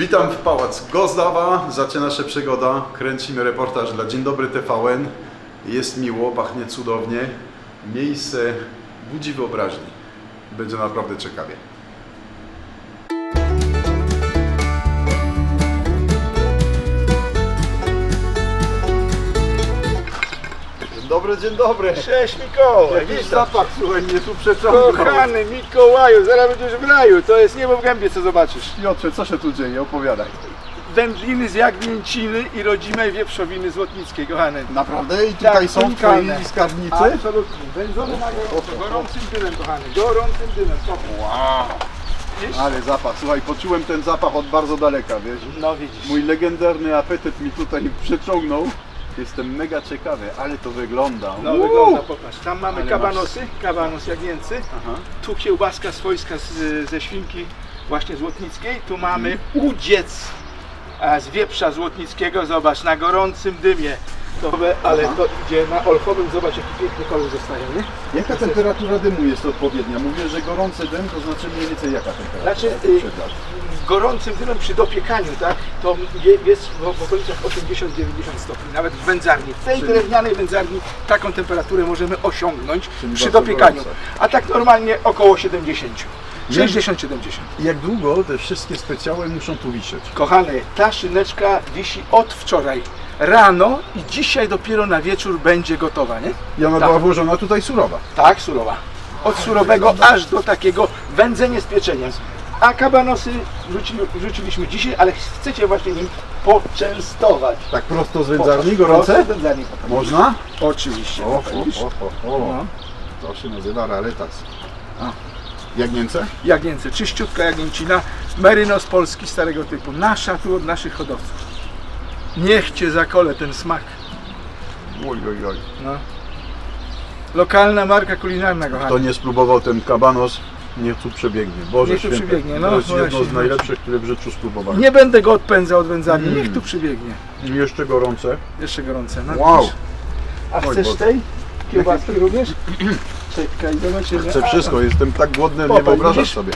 Witam w Pałac Gozdawa. Zaczyna się przygoda. Kręcimy reportaż dla Dzień Dobry TVN. Jest miło, pachnie cudownie. Miejsce budzi wyobraźni. Będzie naprawdę ciekawie. Dzień dobry. Cześć Mikołaj, Jakiś witam. zapach, słuchaj, mnie tu przeciągnął. Kochany Mikołaju, zaraz będziesz w raju, to jest niebo w gębie, co zobaczysz. Piotrze, co się tu dzieje? Opowiadaj. Wędliny z jagnięciny i rodzimej wieprzowiny złotnickiej, kochany. Naprawdę? I Tak, tutaj są unikalne. twoi skarbnicy? Absolutnie, wędzone na gorąco, gorącym dymem, kochany, gorącym dymem, wow. Widzisz? Ale zapach, słuchaj, poczułem ten zapach od bardzo daleka, wiesz? No widzisz. Mój legendarny apetyt mi tutaj przeciągnął. Jestem mega ciekawy, ale to wygląda. No Uuu! wygląda, popatrz, tam mamy Ale kabanosy, kabanos jagnięcy, Aha. tu kiełbaska swojska z, ze świnki właśnie złotnickiej, tu mamy Mhm. udziec a, z wieprza złotnickiego, zobacz, na gorącym dymie. To, ale to idzie na olchowym, zobacz jaki piękny kolor zostaje, nie? Jaka temperatura dymu jest odpowiednia? Mówię, że gorący dym to znaczy mniej więcej jaka temperatura? Znaczy, y, sprzedać? Gorącym dymem przy dopiekaniu, tak, to je- jest w, w okolicach 80-90 stopni, nawet w wędzarni. W tej Czyli- drewnianej wędzarni taką temperaturę możemy osiągnąć Czyli przy bardzo dopiekaniu. gorąco. A tak normalnie około 70. Jak- 60-70. Jak długo te wszystkie specjały muszą tu wisieć? Kochany, ta szyneczka wisi od wczoraj rano i dzisiaj dopiero na wieczór będzie gotowa, nie? I ona Tak. była włożona tutaj surowa. Tak, surowa. Od surowego aż do takiego wędzenie z pieczeniem. A kabanosy wrzuci, wrzuciliśmy dzisiaj, ale chcecie właśnie nim poczęstować. Tak prosto z wędzarni, Prosto gorące? z wędzarni. Można? Oczywiście. O, Widzisz? o, o, o. No. To się nazywa raretas. Jagnięce? Jagnięce, czyściutka jagnięcina, merynos polski starego typu. Nasza tu od naszych hodowców. Niech Cię zakole ten smak. Oj, oj, oj. No. Lokalna marka kulinarna, kochani. Kto nie spróbował ten kabanos, niech tu przebiegnie. Boże Niech tu przebiegnie, no to jest jedno z najlepszych, które w życiu spróbowałem. Nie będę go odpędzał od wędzarni, Mm. niech tu przybiegnie. I Jeszcze gorące. Jeszcze gorące. No, Wow. A Oj, chcesz Boże. tej kiełbaski również? Czekaj, zobaczymy. Chcę wszystko, jestem tak głodny, nie wyobrażasz widzisz? sobie.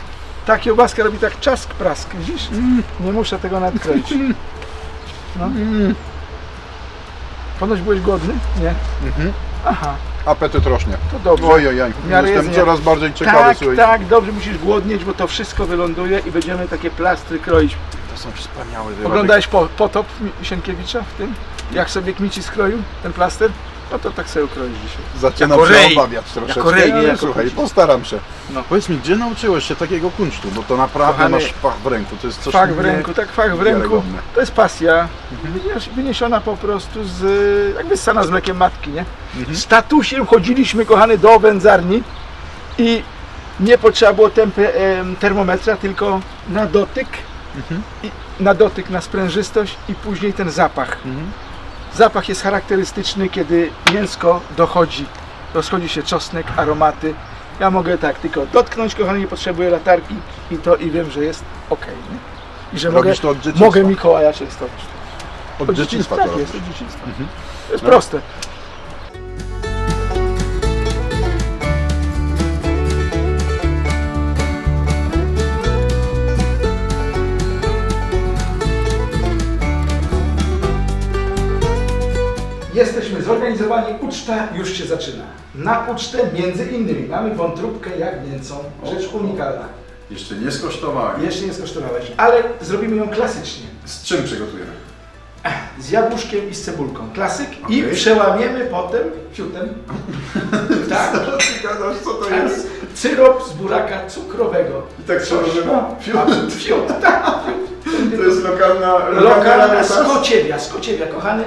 Ta kiełbaska robi tak czask prask, widzisz? Nie muszę tego nadkroić. No. Ponoć byłeś głodny? Nie. Mhm. Aha, Apetyt rośnie. to dobrze. Ojej, W miarę jestem jedzenia. coraz bardziej ciekawy, tak, słuchaj. tak, dobrze musisz głodnieć, bo to wszystko wyląduje i będziemy takie plastry kroić. To są wspaniałe. Oglądałeś po, potop Sienkiewicza w tym? Jak sobie Kmici skroił ten plaster? No to tak sobie dzisiaj. Zaczynam Jako się obawiać troszeczkę, Jako nie ale jako słuchaj, kunsztu. postaram się. No. Powiedz mi, gdzie nauczyłeś się takiego kunsztu? Bo to naprawdę Kochany, masz fach w ręku, to jest coś Fach w nie- ręku, tak fach w ręku. wiarygodne. To jest pasja, wynies- wyniesiona po prostu z, jakby ssana z mlekiem matki, nie? Mhm. Z tatusiem chodziliśmy, kochany, do wędzarni i nie potrzeba było tempy, em, termometra, tylko na dotyk, Mhm. i na dotyk, na sprężystość i później ten zapach. Mhm. Zapach jest charakterystyczny, kiedy mięsko dochodzi, rozchodzi się czosnek, aromaty. Ja mogę tak tylko dotknąć, kochany, nie potrzebuję latarki i to i wiem, że jest ok. Nie? I że mogę, Robisz to od dzieciństwa. mogę Mikołaja częstować. Od dzieciństwa tak to jest, robisz. od dzieciństwa. Mhm. To jest proste. Jesteśmy zorganizowani, uczta już się zaczyna. Na ucztę między innymi mamy wątróbkę jagnięcą, rzecz unikalna. Jeszcze nie skosztowałem. Jeszcze nie skosztowałeś, ale zrobimy ją klasycznie. Z czym przygotujemy? Z jabłuszkiem i z cebulką. Klasyk. I Okej. przełamiemy potem fiutem. tak. Co ty gadasz, co to tak, jest? Syrop z buraka cukrowego. I tak przełożymy? No, Fiut. Fiut, tak. To jest lokalna... Lokalna raretas? skociewia, skociewia, kochany.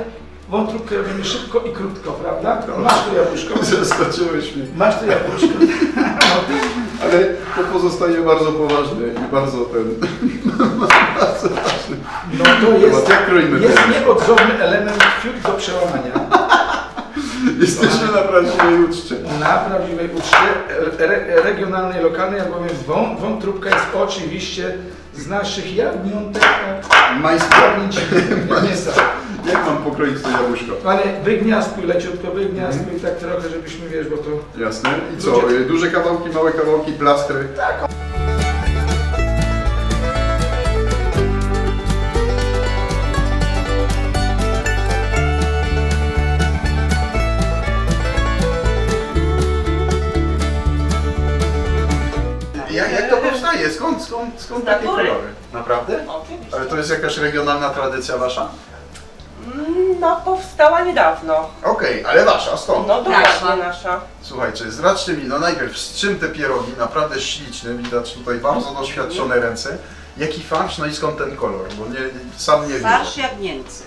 Wątróbkę robimy szybko i krótko, prawda? Masz tu jabłuszko. Zaskoczyłeś mnie. Masz tu jabłuszko. Ale to pozostaje bardzo poważne i bardzo ten... bardzo ważny. No to jest, Jak kroimy jest to? nieodzowny element fiut do przełamania. Jesteśmy na prawdziwej uczcie. Na prawdziwej uczcie re, regionalnej, lokalnej, albowiem wą, wątróbka jest oczywiście z naszych jagniątek, Majska. jagnięciny, mięsa. Jak mam pokroić to jabłuszko? Ale wygniazduj, leciutko wygniazduj, mhm. tak trochę, żebyśmy, wiesz, bo to... Jasne. I co? Ludzie... Y, duże kawałki, małe kawałki, plastry? Tak. skąd, skąd, skąd takie kolory? Naprawdę? Ale to jest jakaś regionalna tradycja wasza? Mm, No, powstała niedawno. Okej, ale wasza, stąd. No, dokładnie nasza. Słuchajcie, zdradźcie mi, no najpierw z czym te pierogi, naprawdę śliczne, widać tutaj bardzo doświadczone ręce. Jaki farsz, no i skąd ten kolor, bo nie, sam nie wiem. Farsz jagnięcy.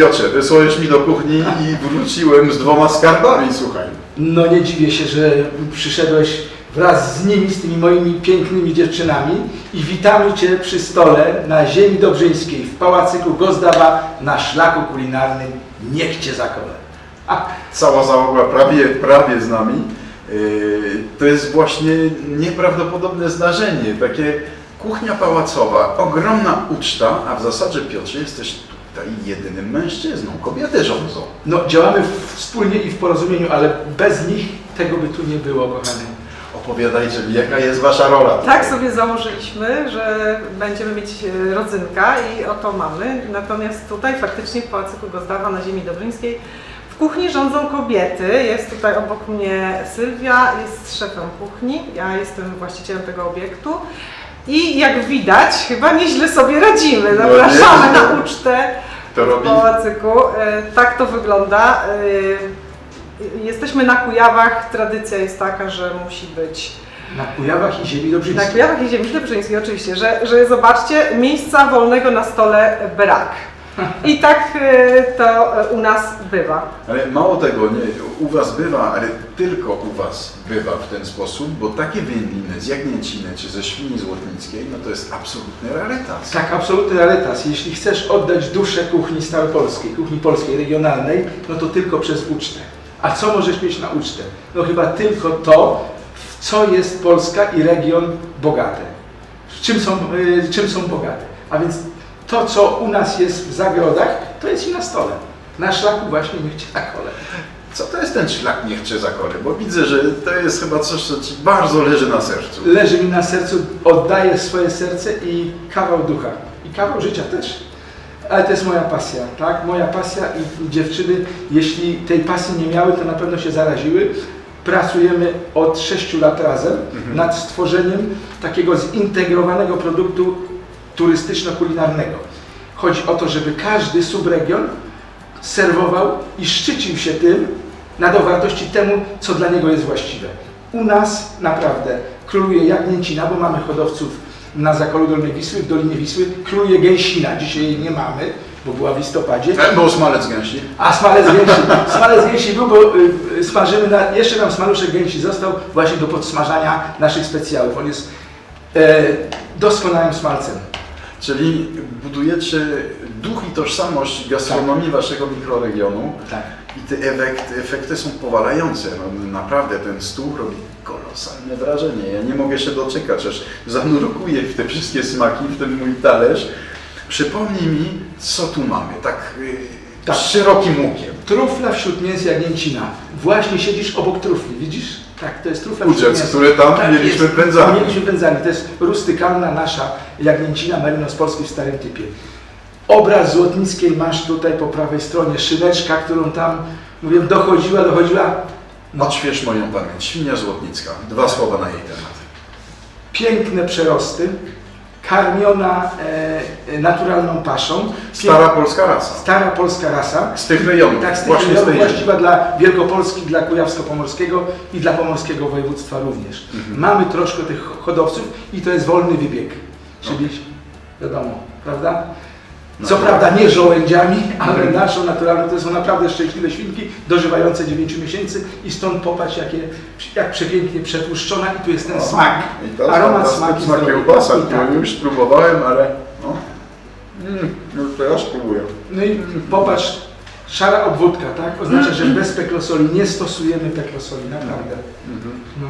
Piotrze, wysłałeś mi do kuchni i wróciłem z dwoma skarbami, słuchaj. No nie dziwię się, że przyszedłeś wraz z nimi, z tymi moimi pięknymi dziewczynami i witamy Cię przy stole na ziemi dobrzyńskiej w Pałacyku Gozdawa na szlaku kulinarnym Niech Cię zakole. A, Cała załoga prawie, prawie z nami. Yy, To jest właśnie nieprawdopodobne zdarzenie, takie kuchnia pałacowa, ogromna uczta, a w zasadzie Piotrze jesteś tutaj jedynym mężczyzną, kobiety rządzą. no działamy wspólnie i w porozumieniu, ale bez nich tego by tu nie było, kochany. Opowiadajcie mi, jaka jest wasza rola. Tak tutaj? sobie założyliśmy, że będziemy mieć e, rodzynka i oto mamy. Natomiast tutaj faktycznie w Pałacyku Gozdawa na ziemi dobrzyńskiej w kuchni rządzą kobiety. Jest tutaj obok mnie Sylwia, jest szefem kuchni, ja jestem właścicielem tego obiektu. I jak widać, chyba nieźle sobie radzimy. No Zapraszamy nieźle. na ucztę To w Pałacyku. E, Tak to wygląda. E, Jesteśmy na Kujawach. Tradycja jest taka, że musi być Na Kujawach i ziemi dobrzyńskiej. na Kujawach i Ziemi Dobrzyńskiej oczywiście, że, że zobaczcie, miejsca wolnego na stole brak. I tak e, to e, u nas bywa. Ale mało tego, nie, u Was bywa, ale tylko u Was bywa w ten sposób, bo takie wędliny z jagnięciny czy ze świni złotnickiej, no to jest absolutny rarytas. Tak, absolutny rarytas. Jeśli chcesz oddać duszę kuchni staropolskiej, kuchni polskiej, regionalnej, no to tylko przez ucztę. A co możesz mieć na ucztę? No chyba tylko to, w co jest Polska i region bogate. W czym są, y, czym są bogate. A więc to, co u nas jest w zagrodach, to jest i na stole. Na szlaku właśnie niech cię zakole. Co to jest ten szlak niech Cię zakory? Bo widzę, że to jest chyba coś, co Ci bardzo leży na sercu. Leży mi na sercu, oddaję swoje serce i kawał ducha. I kawał życia też. Ale to jest moja pasja, tak? Moja pasja i, dziewczyny, jeśli tej pasji nie miały, to na pewno się zaraziły. Pracujemy od 6 lat razem nad stworzeniem takiego zintegrowanego produktu turystyczno-kulinarnego. Chodzi o to, żeby każdy subregion serwował i szczycił się tym, nadał wartości temu, co dla niego jest właściwe. U nas naprawdę króluje jagnięcina, bo mamy hodowców na zakolu Dolnej Wisły, w Dolinie Wisły. Króluje gęsina, dzisiaj jej nie mamy, bo była w listopadzie. E, Był smalec gęsi. A smalec gęsi, smalec gęsi był, bo y, y, smażymy, na, jeszcze nam smaluszek gęsi został właśnie do podsmażania naszych specjałów. On jest e, doskonałym smalcem. Czyli budujecie duch i tożsamość gastronomii Waszego mikroregionu Tak. i te efekty, efekty są powalające. No, naprawdę ten stół robi kolosalne wrażenie. Ja nie mogę się doczekać, aż zanurkuję w te wszystkie smaki, w ten mój talerz. Przypomnij mi, co tu mamy, tak, yy, Tak. szerokim łukiem. Trufla wśród mięs jagnięcina. Właśnie siedzisz obok trufli, widzisz? Tak, to jest trufla Udziec, które tam Tak mieliśmy jest. pędzami. Mieliśmy pędzami. To jest rustykalna nasza jagnięcina merino z Polski w starym typie. Obraz Złotnickiej masz tutaj po prawej stronie, szyneczka, którą tam, mówię, dochodziła, dochodziła. No, Odśwież moją pamięć. Świnia Złotnicka. Dwa słowa na jej temat. piękne przerosty, karmiona e, e, naturalną paszą. Stara polska rasa. Stara polska rasa. Z tych rejonów. Tak, z tych właśnie z rejonów ziemi. właściwa dla Wielkopolski, dla Kujawsko-Pomorskiego i dla Pomorskiego Województwa również. Mhm. Mamy troszkę tych hodowców i to jest wolny wybieg. Czyli wiadomo, prawda? Co No. prawda nie żołędziami, ale Mhm. naszą naturalną to są naprawdę szczęśliwe świnki, dożywające 9 miesięcy i stąd popatrz jakie, jak przepięknie przetłuszczona i tu jest ten O, smak. I to Aromat smak smaki smak kiełbasa, I tak. którą już próbowałem, ale no. Mm, już teraz spróbuję. No i popatrz, szara obwódka, tak? Oznacza, że bez peklosoli nie stosujemy peklosoli, naprawdę. No.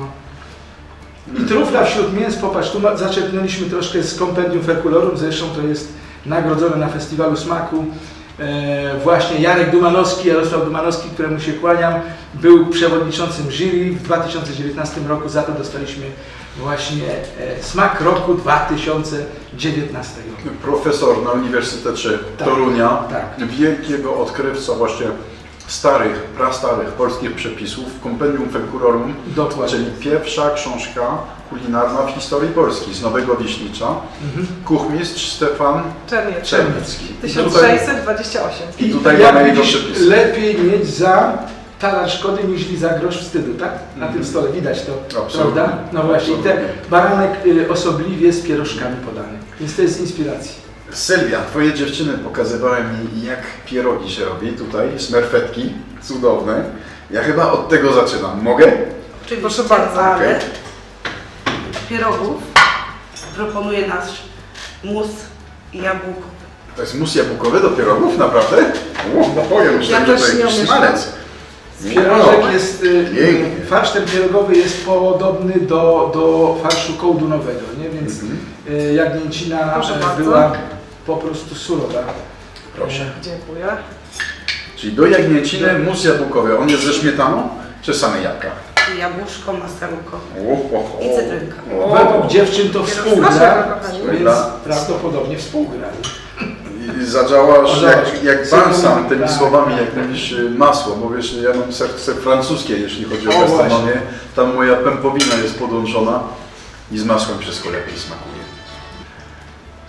I trufla wśród mięs, popatrz, tu ma- zaczerpnęliśmy troszkę z kompendium ferkulorum, zresztą to jest nagrodzone na festiwalu smaku E, właśnie Jarek Dumanowski, Jarosław Dumanowski, któremu się kłaniam, był przewodniczącym jury w 2019 roku. Za to dostaliśmy właśnie e, smak roku 2019. Profesor na Uniwersytecie Tak, Torunia, tak. wielkiego odkrywca właśnie starych, prastarych polskich przepisów, Compendium Fencurorum, Dokładnie. czyli pierwsza książka kulinarna w historii Polski z Nowego Wiśnicza. Mhm. Kuchmistrz Stefan Czerniec. Czernicki. I tutaj, 1628. i tutaj jak mamy jego przepisy. lepiej mieć za talar szkody niż za grosz wstydu, tak? Na Mhm. tym stole widać to, Absolutnie. prawda? No właśnie, i te Absolutnie. baranek y, osobliwie z pierożkami podany. Więc to jest inspiracja. Sylwia, twoje dziewczyny pokazywały mi, jak pierogi się robi. Tutaj smerfetki, cudowne. Ja chyba od tego zaczynam. Mogę? Oczywiście, Proszę bardzo. ale Okej. pierogów proponuje nasz mus i jabłko. To jest mus jabłkowy do pierogów, naprawdę? O, no powiem, myślałem, że to nie jakiś smalec. Pierożek jest, y, Pięknie. farsz ten pierogowy jest podobny do, do farszu kołdunowego, nie? Więc Mhm. y, jagnięcina Proszę y, bardzo. była po prostu surowa. Proszę. Dziękuję. Czyli do jagnięciny mus jabłkowy. On jest ze śmietaną, czy same jabłka? Jabłuszko, masełko O, o, o. i cytrynka. O. Według dziewczyn to współgra, więc Prawda? prawdopodobnie współgrali. I zadziałasz jak, jak balsam tymi tak, słowami, jak mówisz y, masło, bo wiesz, ja mam serce francuskie, jeśli chodzi o O, gastronomię. Tam moja pępowina jest podłączona i z masłem wszystko lepiej smakuje.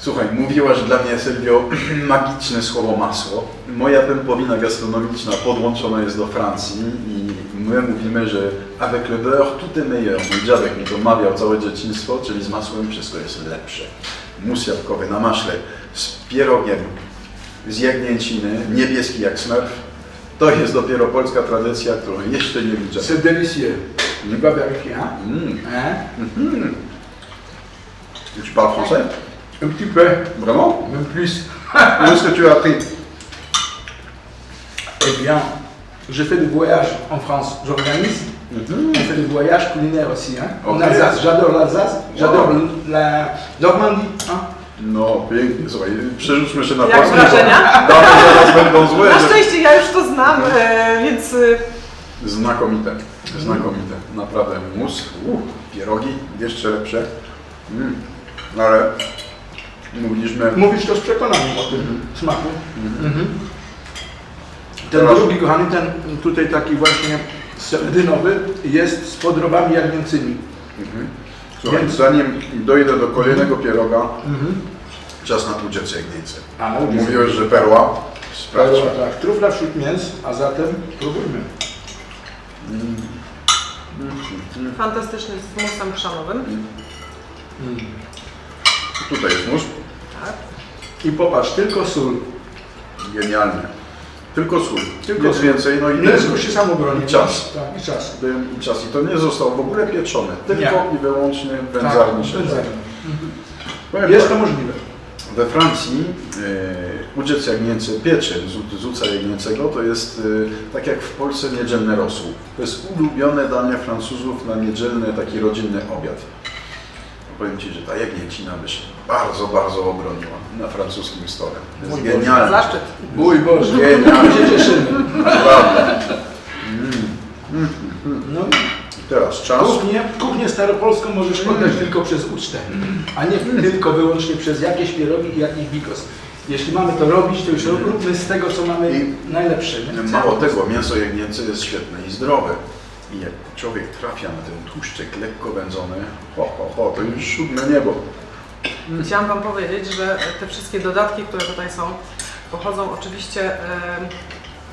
Słuchaj, mówiłaś dla mnie, Sylwio, magiczne słowo masło. Moja pępowina gastronomiczna podłączona jest do Francji i my mówimy, że avec le beurre tout est meilleur. Mój dziadek mi to mawiał całe dzieciństwo, czyli z masłem wszystko jest lepsze. Mus jabłkowy na maśle z pierogiem z jagnięciny, niebieski jak smurf. To jest dopiero polska tradycja, którą jeszcze nie widzę. C'est délicieux. Tu vas vérifier, hein? Mm. Hein? Tu parles français Un petit peu, Vraiment même plus. Où est-ce que tu as appris Eh bien, je fais des voyages en France. J'organise. On fait des voyages culinaires aussi. Hein? En Ok. Alsace, j'adore l'Alsace, j'adore la Normandie. Hein? No, pięknie. Słuchaj, przerzućmy się na Jak polski, wrażenia? Dane zaraz będą złe. Na szczęście ja już to znam, e, więc y, Znakomite, znakomite. Naprawdę mus, uh, pierogi jeszcze lepsze. Mm. No ale mówiliśmy... Mówisz to z przekonaniem o tym smaku. Mhm. Ten Teraz- drugi, kochany, ten tutaj taki właśnie seledynowy jest z podrobami jagnięcymi. Mhm. Słuchaj, Więc- zanim dojdę do kolejnego pieroga, Mhm. czas na tudziec jagnięcy. A, Mówiłeś, że perła. Sprawdź. Perła, tak. Trufla wśród mięs, a zatem próbujmy. fantastyczny z musem chrzanowym. Tutaj jest mus. Tak. I popatrz, tylko sól. Genialnie. Tylko sól. Tylko Nic sól. więcej. No i Mięsko się samo broni. I czas. Tak, i czas. Dym i czas. I to nie zostało w ogóle pieczone. Tylko Nie. i wyłącznie wędzarni. Tak, wędzarni. Powiem Jest tak, to możliwe. We Francji e, udziec jagnięcy pieczyn z z uca jagnięcego to jest e, tak jak w Polsce niedzielny rosół. To jest ulubione danie Francuzów na niedzielny taki rodzinny obiad. Powiem Ci, że ta jagnięcina by się bardzo, bardzo obroniła na francuskim stole. To jest Mój Boże. genialne. Zaszczyt. Mój Boże, Genialnie. się cieszymy. Naprawdę. No, I teraz czas. kuchnię, kuchnię staropolską możesz oddać tylko przez ucztę, a nie tylko wyłącznie przez jakieś pierogi i jakiś bigos. Jeśli mamy to robić, to już róbmy z tego, co mamy I- najlepsze. Mało tego, mięso jagnięce jest świetne i zdrowe. I jak człowiek trafia na ten tłuszczyk lekko wędzony, ho, ho, ho, to już siódme niebo. Chciałam Wam powiedzieć, że te wszystkie dodatki, które tutaj są, pochodzą oczywiście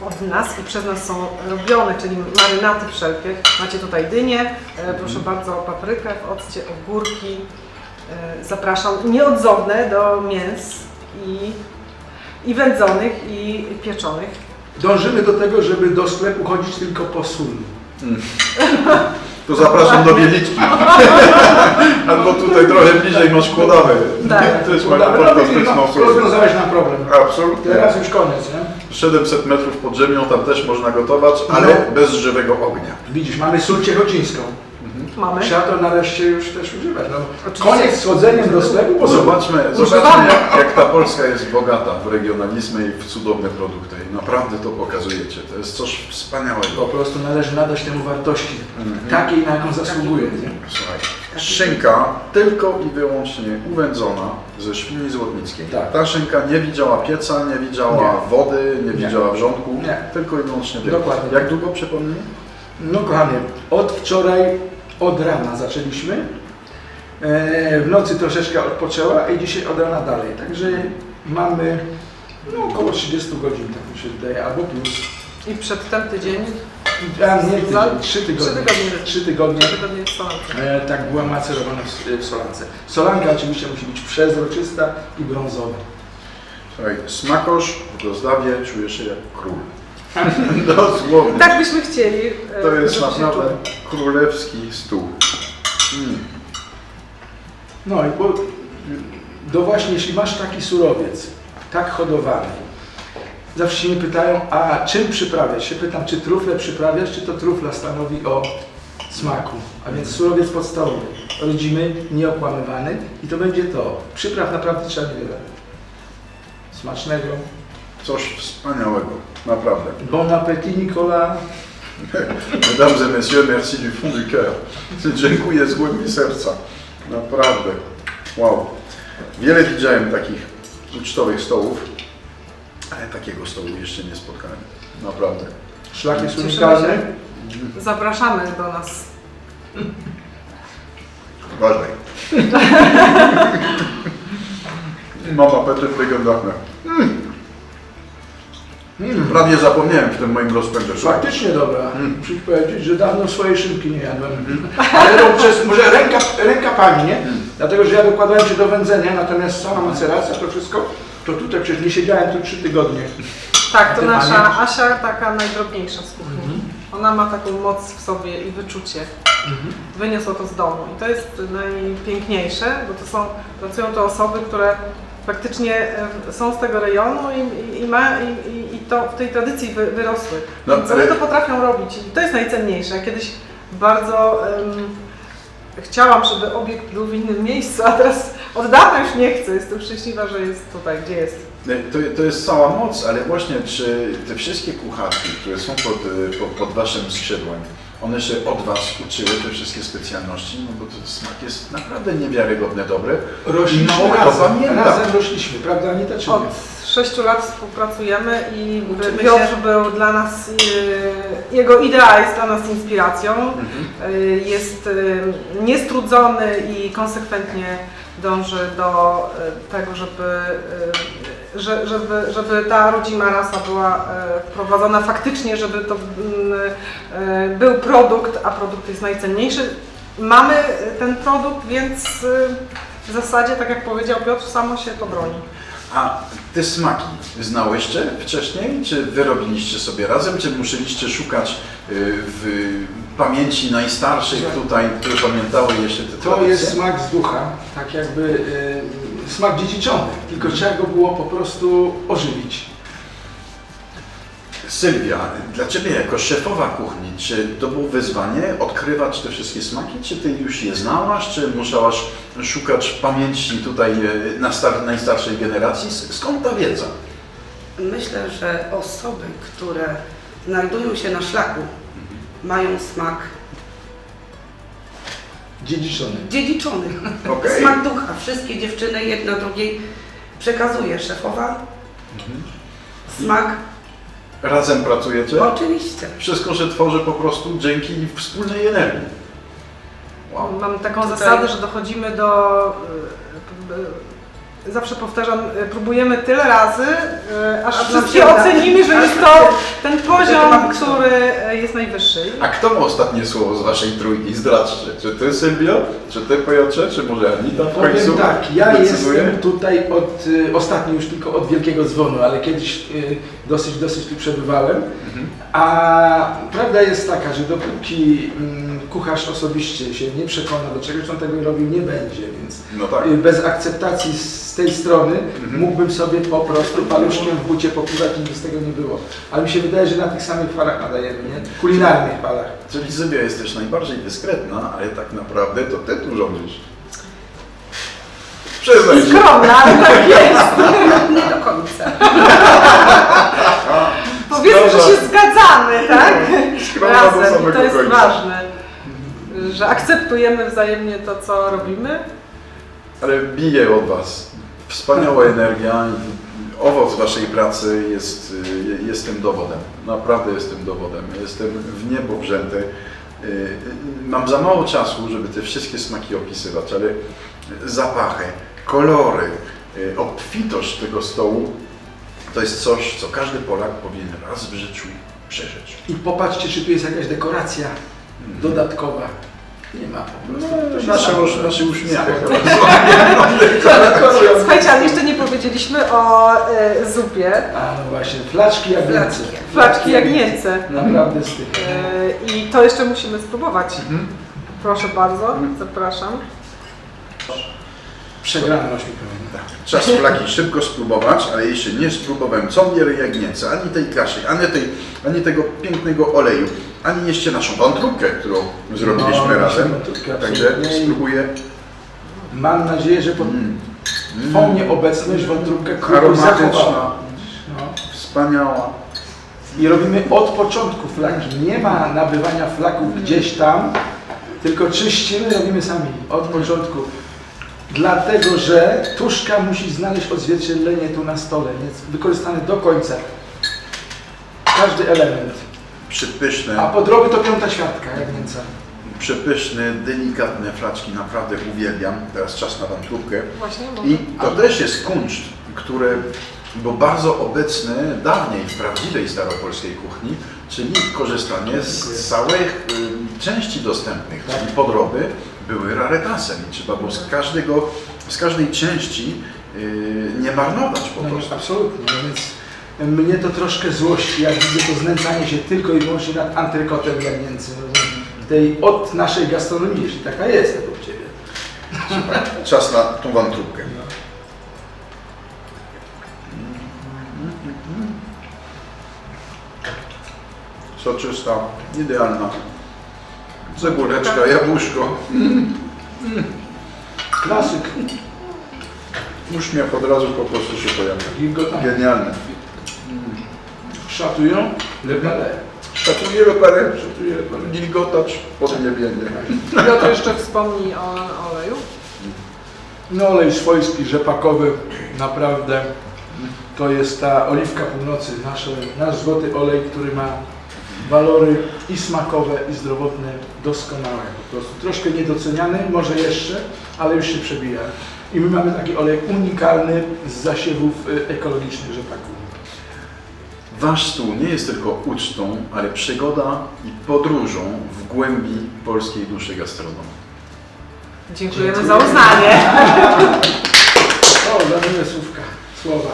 od nas i przez nas są robione, czyli marynaty wszelkie. Macie tutaj dynię, e, proszę bardzo, paprykę w occie, ogórki. E, Zapraszam nieodzowne do mięs i, i wędzonych, i pieczonych. Dążymy do tego, żeby do sklepu chodzić tylko po sól. To zapraszam do Wieliczki. Albo tutaj trochę bliżej masz kłodawy. Tak. Też mają fantastyczną no, sól. Rozwiązałeś nam problem. Absolutnie. Teraz już koniec, nie? 700 metrów pod ziemią tam też można gotować, ale No. bez żywego ognia. Widzisz, mamy sól ciechocińską. Mamy. Trzeba to nareszcie już też używać. No, koniec z chodzeniem do sklepu, bo Zobaczmy, zobaczmy jak, jak ta Polska jest bogata w regionalizmy i w cudowne produkty. I naprawdę to pokazujecie. To jest coś po wspaniałego. prostu należy nadać temu wartości, Mhm. takiej na jaką zasługuje. Nie? Słuchaj, szynka tylko i wyłącznie uwędzona ze świni złotnickiej. Tak. Ta szynka nie widziała pieca, nie widziała Nie. wody, nie, Nie. widziała wrzątku, Nie. tylko i wyłącznie tych. Dokładnie. Jak długo przypomnij? No kochanie, od wczoraj, od rana zaczęliśmy. E, w nocy troszeczkę odpoczęła i dzisiaj od rana dalej. Także mamy no, około 30 godzin, tak mi się wydaje, albo plus. I przedtem tydzień, A nie, tydzień, Za- 3 tygodnie. trzy tygodnie. 3 tygodnie. tygodnie w Solance. E, tak była macerowana w, w solance. Solanka oczywiście musi być przezroczysta i brązowa. Słuchaj, smakosz w Gozdawie czuje się jak król. Dosłownie. Tak byśmy chcieli. e, To jest żeby się naprawdę czuł. królewski stół. Mm. No i bo do właśnie, jeśli masz taki surowiec, tak hodowany, zawsze się mnie pytają, a czym przyprawiasz? Się pytam, czy trufle przyprawiasz, czy to trufla stanowi o smaku. A więc surowiec podstawowy, rodzimy, nieokłamywany i to będzie to. Przypraw naprawdę trzeba niewiele. Smacznego. Coś wspaniałego, naprawdę. Bon appétit, Nicolas. Mesdames et messieurs, merci du fond du cœur. Dziękuję z głębi serca. Naprawdę. Wow. Wiele widziałem takich ucztowych stołów, ale takiego stołu jeszcze nie spotkałem. Naprawdę. Szlak jest Cieszymy unikalny. Zapraszamy do nas. Uważaj. Mam apetyt legendarny. Mm. Prawie zapomniałem w tym moim rozpędzie. Faktycznie dobra. Mm. Muszę powiedzieć, że dawno swojej szynki nie jadłem. Ale no, przez, może ręka, ręka pani, nie? Dlatego, że ja dokładałem się do wędzenia, natomiast sama maceracja, to wszystko, to tutaj przecież nie siedziałem tu trzy tygodnie. Tak, to nasza Ania? Asia, taka najdrobniejsza z kuchni. Mhm. Ona ma taką moc w sobie i wyczucie. Wyniosła to z domu i to jest najpiękniejsze, bo to są, pracują to osoby, które faktycznie e, są z tego rejonu i, i, i, ma, i, i- to w tej tradycji wy, wyrosły. No, Więc ale- one to potrafią robić i to jest najcenniejsze. Kiedyś bardzo em, chciałam, żeby obiekt był w innym miejscu, a teraz od dawna już nie chcę. Jestem szczęśliwa, że jest tutaj, gdzie jest. To, to jest cała moc, ale właśnie czy te wszystkie kucharki, które są pod, y, pod, pod waszym skrzydłem, one się od was uczyły te wszystkie specjalności, no bo to smak jest naprawdę niewiarygodnie dobry. Rośliśmy Mało kto razem, razem rośliśmy, prawda Anita, czy nie? Od sześciu lat współpracujemy i Uczymy Piotr się. był dla nas, y, jego idea jest dla nas inspiracją. Mhm. Y, Jest y, niestrudzony i konsekwentnie dąży do y, tego, żeby, że- żeby, żeby ta rodzima rasa była y, wprowadzona faktycznie, żeby to mm, y, był produkt, a produkt jest najcenniejszy. Mamy ten produkt, więc y, w zasadzie, tak jak powiedział Piotr, samo się to broni. A te smaki znałyście wcześniej? Czy wyrobiliście sobie razem? Czy musieliście szukać w pamięci najstarszych tutaj, które pamiętały jeszcze te To tradycje? jest smak z ducha, tak jakby smak dziedziczony, tylko trzeba go było po prostu ożywić. Sylwia, dla Ciebie jako szefowa kuchni, czy to było wyzwanie odkrywać te wszystkie smaki? Czy Ty już je znałaś, czy musiałaś szukać pamięci tutaj e, na star- najstarszej generacji? Skąd ta wiedza? Myślę, że osoby, które znajdują się na szlaku, mają smak Dziedziczony. dziedziczony. Okej. Smak ducha. Wszystkie dziewczyny jedna drugiej przekazuje szefowa. Smak, Razem pracujecie? oczywiście. Wszystko się tworzy po prostu dzięki wspólnej energii. Wow. Mam taką Tutaj- zasadę, że dochodzimy do. Zawsze powtarzam, y, próbujemy tyle razy, y, aż wszystkie ocenimy, że jest to ten poziom, który y, jest najwyższy. A kto ma ostatnie słowo z Waszej trójki? Zdradźcie. Czy Ty Sylwio? Czy Ty Pojocze? Czy może Anita w Powiem końcu? tak, ja decyduje? jestem tutaj od, ostatnio już tylko od Wielkiego Dzwonu, ale kiedyś dosyć, dosyć tu przebywałem. Mhm. A prawda jest taka, że dopóki mm, kucharz osobiście się nie przekona do czegoś, on tego robił nie będzie, więc No tak. y, bez akceptacji z tej strony Mhm. mógłbym sobie po prostu paluszkiem w bucie popływać i nic z tego nie było. Ale mi się wydaje, że na tych samych falach nadajemy, nie? Kulinarnych falach. Czyli Zybia jest też najbardziej dyskretna, ale tak naprawdę to ty tu rządzisz. Przyznaj. Skromna, ale tak jest. Nie do końca. Powiedzmy, że się zgadzamy, tak? Skromna Razem. To jest końca. ważne, że akceptujemy wzajemnie to, co robimy. Ale bije od Was. Wspaniała energia. Owoc Waszej pracy jest, y, jestem dowodem. Naprawdę jestem dowodem. Jestem w niebo wrzęty. Y, Mam za mało czasu, żeby te wszystkie smaki opisywać, ale zapachy, kolory, y, obfitość tego stołu to jest coś, co każdy Polak powinien raz w życiu przeżyć. I popatrzcie, czy tu jest jakaś dekoracja dodatkowa. Nie ma po prostu. To się Nasze, nasze uśmiechy. Słuchajcie, ale jeszcze nie powiedzieliśmy o e, zupie. A no właśnie, flaczki jak Flaczki. Flaczki jagnięce. Naprawdę styk. E, I to jeszcze musimy spróbować. Proszę bardzo, zapraszam. Przegrana nośnik pełen. Czas flaki szybko spróbować, ale jeszcze nie spróbowałem cąbiery jagnięce, ani tej kaszy, ani, tej, ani tego pięknego oleju, ani jeszcze naszą wątróbkę, którą zrobiliśmy No, razem. wątróbkę, Także absolutnie. spróbuję. Mam nadzieję, że pod Mm. Twą nieobecność wątróbkę krótko Aromatyczna. zachowała. No. Wspaniała. I robimy od początku flaki. Nie ma nabywania flaków gdzieś tam, tylko czyścimy, robimy sami. Od początku. Dlatego, że tuszka musi znaleźć odzwierciedlenie tu na stole, więc wykorzystany do końca. Każdy element. A podroby to piąta świadka, jak więcej. przepyszne, delikatne flaczki, naprawdę uwielbiam. Teraz czas na wątróbkę. Właśnie, I to też jest kunszt, który był bardzo obecny dawniej w prawdziwej staropolskiej kuchni, czyli korzystanie z całych y, części dostępnych, czyli podroby były rarytasem i trzeba było z, każdego, z każdej części y, nie marnować po No, prostu. absolutnie, no więc mnie to troszkę złości, jak widzę to znęcanie się tylko i wyłącznie nad antrykotem jagnięcym. Tej od naszej gastronomii, jeśli taka jest według Ciebie. Czas na tą wątróbkę. Soczysta, idealna. Cebuleczka, jabłuszko. Klasyk. Uśmiech od razu po prostu się pojawia. I go tam Genialne. szatują, lebele. Szacujemy parę, Szatuje lebele. gilgotacz, podniebienie. Piotr jeszcze wspomni o oleju. No olej swojski, rzepakowy, naprawdę to jest ta oliwka północy, nasz, olej, nasz złoty olej, który ma walory i smakowe, i zdrowotne doskonałe. Po prostu troszkę niedoceniany, może jeszcze, ale już się przebija. I my mamy taki olej unikalny z zasiewów y, ekologicznych rzepaków. Wasz stół nie jest tylko ucztą, ale przygoda i podróżą w głębi polskiej duszy gastronomii. Dziękujemy za uznanie. O, za miłe słówka, słowa.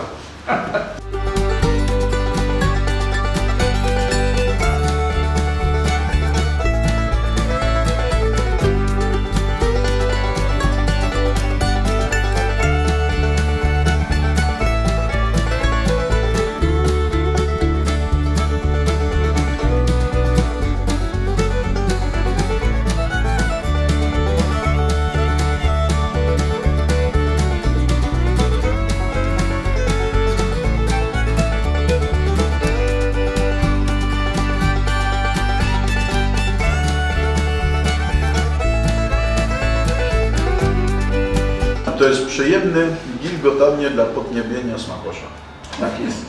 Przyjemne gilgotanie dla podniebienia smakosza. Tak jest.